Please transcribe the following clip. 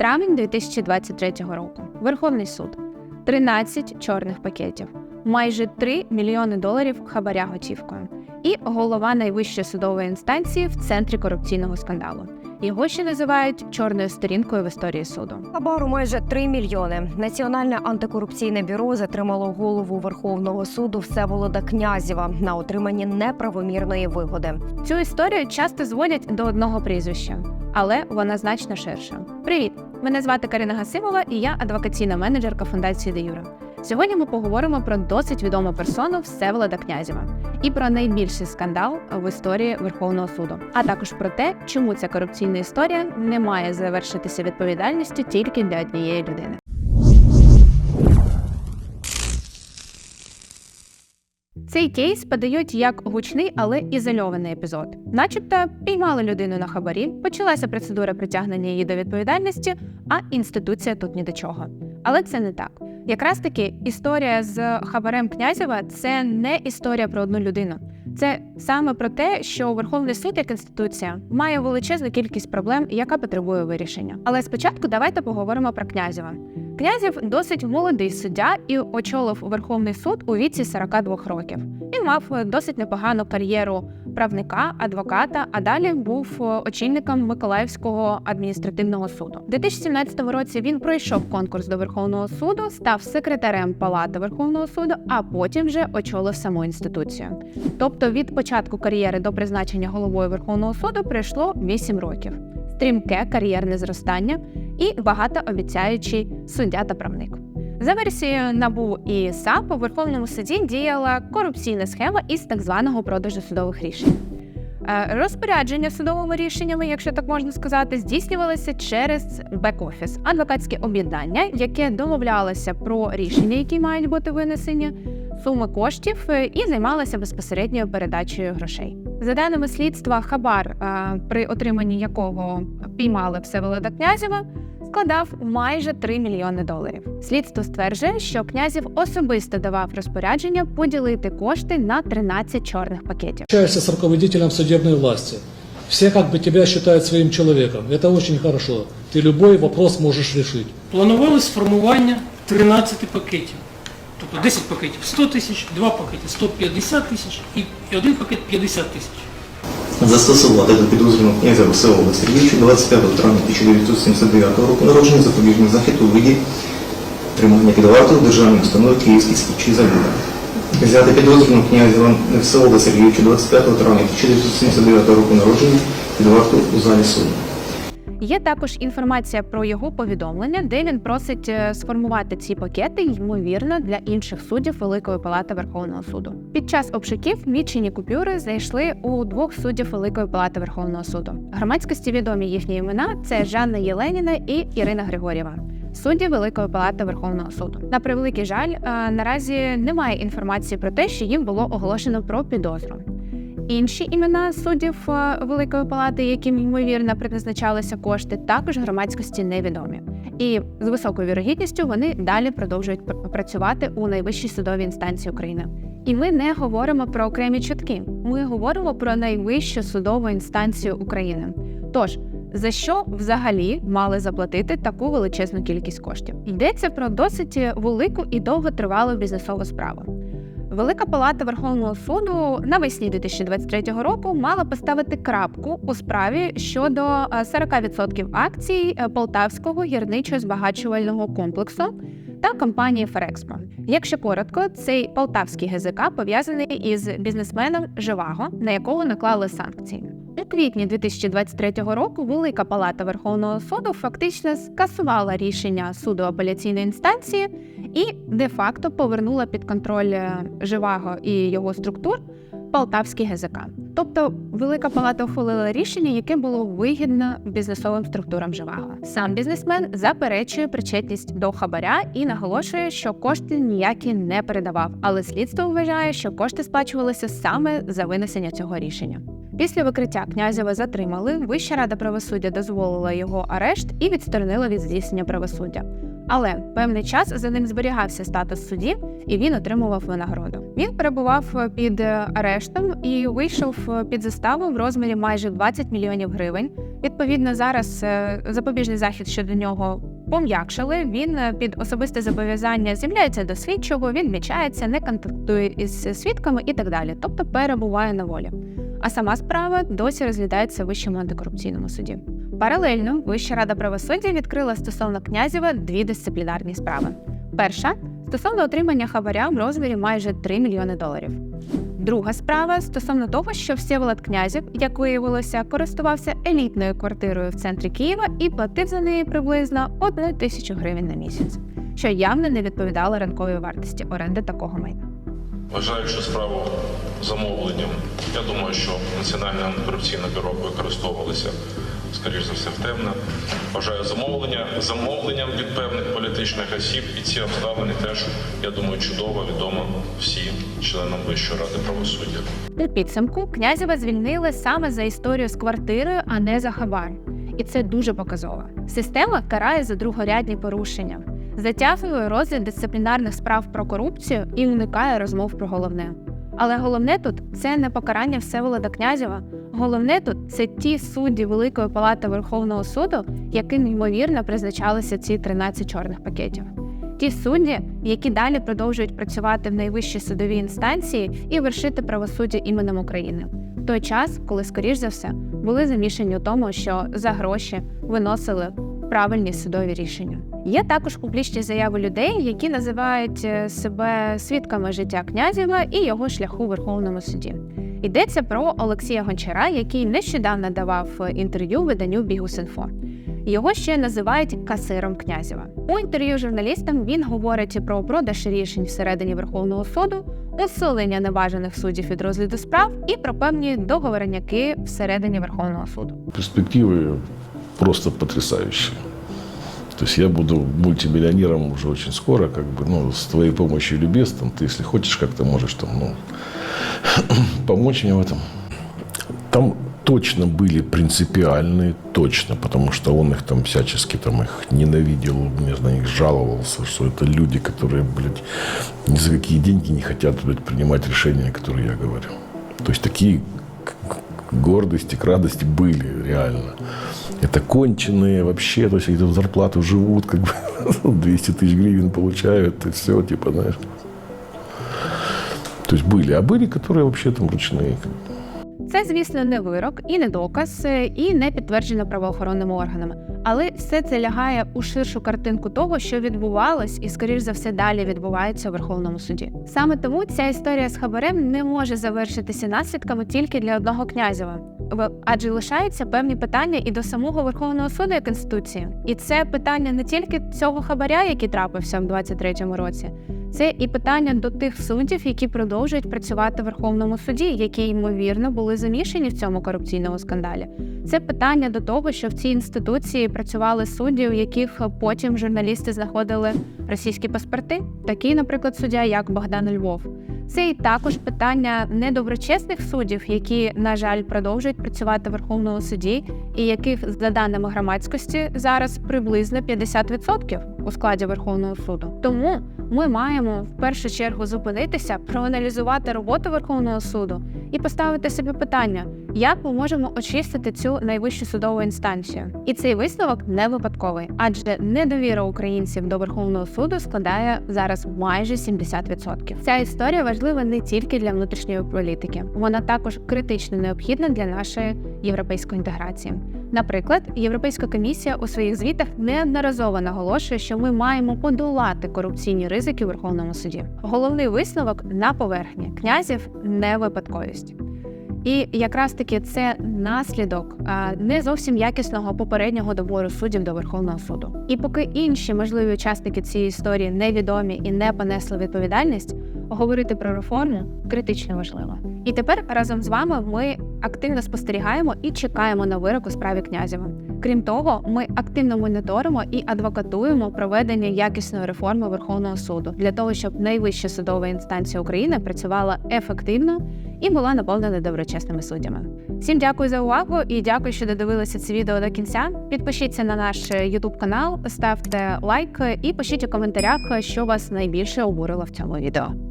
Травень 2023 року. Верховний суд. 13 чорних пакетів, майже 3 мільйони доларів хабаря готівкою. І голова найвищої судової інстанції в центрі корупційного скандалу. Його ще називають чорною сторінкою в історії суду. Хабару майже 3 мільйони. Національне антикорупційне бюро затримало голову Верховного суду Всеволода Князєва на отриманні неправомірної вигоди. Цю історію часто зводять до одного прізвища, але вона значно ширша. Привіт! Мене звати Карина Гасимова, і я адвокаційна менеджерка фундації Де Юра. Сьогодні ми поговоримо про досить відому персону Всеволода Князєва і про найбільший скандал в історії Верховного суду, а також про те, чому ця корупційна історія не має завершитися відповідальністю тільки для однієї людини. Цей кейс подають як гучний, але ізольований епізод. Начебто піймали людину на хабарі, почалася процедура притягнення її до відповідальності, а інституція тут ні до чого. Але це не так. Якраз таки історія з хабарем Князєва це не історія про одну людину. Це саме про те, що Верховний суд як інституція має величезну кількість проблем, яка потребує вирішення. Але спочатку давайте поговоримо про Князєва. Князів досить молодий суддя і очолив Верховний суд у віці 42 років. Він мав досить непогану кар'єру правника, адвоката, а далі був очільником Миколаївського адміністративного суду. У 2017 році він пройшов конкурс до Верховного суду, став секретарем Палати Верховного суду, а потім вже очолив саму інституцію. Тобто від початку кар'єри до призначення головою Верховного суду пройшло 8 років. Стрімке кар'єрне зростання і багатообіцяючий суддя та правник. За версією НАБУ і САП у Верховному суді діяла корупційна схема із так званого продажу судових рішень. Е, Розпорядження судовими рішеннями, якщо так можна сказати, здійснювалися через бек-офіс, адвокатське об'єднання, яке домовлялося про рішення, які мають бути винесені, суми коштів е, і займалося безпосередньою передачею грошей. За даними слідства, хабар, е, при отриманні якого піймали Всеволода Князєва, складав майже 3 мільйони доларів. Слідство стверджує, що князів особисто давав розпорядження поділити кошти на 13 чорних пакетів. Общаешься с руководителем судебной власти. Все как бы тебя считают своим человеком. Это очень хорошо. Ты любой вопрос можешь решить. Планували сформування 13 пакетів. Тобто 10 пакетів 100 тисяч, 2 пакети 150 тисяч і і один пакет 50 тисяч. Застосувати до підозрюваного князя Василова Сергійовича 25 травня 1979 року народження запобіжний захід у виді тримання під вартою державної установи Київський слідчий завода. Взяти підозрюваного князя Всеволода Сергійовича 25 травня 1979 року народження під вартою у залі суду. Є також інформація про його повідомлення, де він просить е, сформувати ці пакети, ймовірно, для інших суддів Великої палати Верховного суду. Під час обшуків мічені купюри знайшли у двох суддів Великої палати Верховного суду. Громадськості відомі їхні імена це Жанна Єленіна і Ірина Григорєва. Судді Великої палати Верховного суду на превеликий жаль, е, наразі немає інформації про те, що їм було оголошено про підозру. Інші імена суддів е, Великої палати, яким ймовірно призначалися кошти, також громадськості невідомі. І з високою вірогідністю вони далі продовжують працювати у найвищій судовій інстанції України. І ми не говоримо про окремі чутки. Ми говоримо про найвищу судову інстанцію України. Тож за що взагалі мали заплатити таку величезну кількість коштів? Йдеться про досить велику і довготривалу бізнесову справу. Велика палата Верховного суду навесні 2023 року мала поставити крапку у справі щодо е, 40% акцій е, Полтавського гірничо-збагачувального комплексу та компанії Ферекспо. Якщо коротко, цей полтавський ГЗК пов'язаний із бізнесменом Живаго, на якого наклали санкції. У квітні 2023 року Велика Палата Верховного суду фактично скасувала рішення суду апеляційної інстанції і де-факто повернула під контроль е, Живаго і його структур Полтавський ГЗК. Тобто Велика Палата ухвалила рішення, яке було вигідно бізнесовим структурам Живаго. Сам бізнесмен заперечує причетність до хабаря і наголошує, що кошти ніякі не передавав, але слідство вважає, що кошти сплачувалися саме за винесення цього рішення. Після викриття князєва затримали. Вища рада правосуддя дозволила його арешт і відсторонила від здійснення правосуддя. Але певний час за ним зберігався статус судді, і він отримував винагороду. Він перебував під е, арештом і вийшов е, під заставу в розмірі майже 20 мільйонів гривень. Відповідно, зараз е, запобіжний захід щодо нього пом'якшили. Він е, під особисте зобов'язання з'являється до слідчого, він мічається, не контактує із свідками і так далі, тобто перебуває на волі. А сама справа досі розглядається Вищому антикорупційному суді. Паралельно Вища рада правосуддя відкрила стосовно князєва дві дисциплінарні справи. Перша стосовно отримання хабаря в розмірі майже 3 мільйони доларів. Друга справа стосовно того, що Всеволод Князів, як виявилося, користувався елітною квартирою в центрі Києва і платив за неї приблизно 1 тисячу гривень на місяць, що явно не відповідало ринковій вартості оренди такого майна. Вважаючи справу замовленням, я думаю, що Національне антикорупційне бюро використовувалося, скоріш за все, в темне. Вважаю замовлення замовленням від певних політичних осіб, і ці обставини теж, я думаю, чудово відомо всім членам Вищої ради правосуддя. У підсумку князєва звільнили саме за історію з квартирою, а не за хабар. І це дуже показово. Система карає за другорядні порушення, затягує розгляд дисциплінарних справ про корупцію і уникає розмов про головне. Але головне тут це не покарання Всеволода Князєва. Головне тут це ті судді Великої палати Верховного суду, яким ймовірно призначалися ці 13 чорних пакетів. Ті судді, які далі продовжують працювати в найвищій судовій інстанції і вершити правосуддя іменем України, той час, коли, скоріш за все, були замішані у тому, що за гроші виносили правильні судові рішення. Є також публічні заяви людей, які називають е, себе свідками життя князєва і його шляху в Верховному суді. Йдеться про Олексія Гончара, який нещодавно давав е, інтерв'ю виданню Бігус.Інфо. Його ще називають касиром князєва. У інтерв'ю журналістам він говорить про продаж рішень всередині Верховного суду, усилення небажаних суддів від розгляду справ і про певні договорняки всередині Верховного суду. Перспективы просто потрясающие. То есть я буду мультимиллионером уже очень скоро, как бы, ну, с твоей помощью или там, ты, если хочешь, как-то можешь там, ну, помочь мне в этом. Там точно были принципиальные, точно, потому что он их там всячески там их ненавидел, мне на них жаловался, что это люди, которые, блядь, ни за какие деньги не хотят, блядь, принимать решения, которые я говорю. То есть такие гордости, к радости были реально. Это конченые вообще, то есть они там зарплату живут, как бы 200 тысяч гривен получают, и все, типа, знаешь. То есть были, а были, которые вообще там ручные. как бы. Це, звісно, не вирок і не доказ, е, і не підтверджено правоохоронними органами. Але все це лягає у ширшу картинку того, що відбувалось, і, скоріш за все, далі відбувається у Верховному суді. Саме тому ця історія з хабарем не може завершитися наслідками тільки для одного князєва. В- Адже лишаються певні питання і до самого Верховного суду як інституції. І це питання не тільки цього хабаря, який трапився в 23-му році, це і питання до тих суддів, які продовжують працювати в Верховному суді, які ймовірно були замішані в цьому корупційному скандалі. Це питання до того, що в цій інституції працювали судді, у яких потім журналісти знаходили російські паспорти, такий, наприклад, суддя, як Богдан Львов. Це і також питання недоброчесних суддів, які, на жаль, продовжують працювати в Верховному суді, і яких, за даними громадськості, зараз приблизно 50% у складі Верховного суду. Тому ми маємо в першу чергу зупинитися, проаналізувати роботу Верховного суду і поставити собі питання, як ми можемо очистити цю найвищу судову інстанцію. І цей висновок не випадковий, адже недовіра українців до Верховного суду складає зараз майже 70%. Ця історія важлива не тільки для внутрішньої політики, вона також критично необхідна для нашої європейської інтеграції. Наприклад, Європейська комісія у своїх звітах неодноразово наголошує, що ми маємо подолати корупційні ризики у Верховному суді. Головний висновок на поверхні князів не випадковість. І якраз таки це наслідок не зовсім якісного попереднього добору суддів до Верховного суду. І поки інші можливі учасники цієї історії невідомі і не понесли відповідальність, говорити про реформу критично важливо. І тепер разом з вами ми активно спостерігаємо і чекаємо на вирок у справі князєва. Крім того, ми активно моніторимо і адвокатуємо проведення якісної реформи Верховного суду для того, щоб найвища судова інстанція України працювала ефективно і було наповнене доброчесними суддями. Всім дякую за увагу і дякую, що додивилися це відео до кінця. Підпишіться на наш YouTube канал, ставте лайк і пишіть у коментарях, що вас найбільше обурило в цьому відео.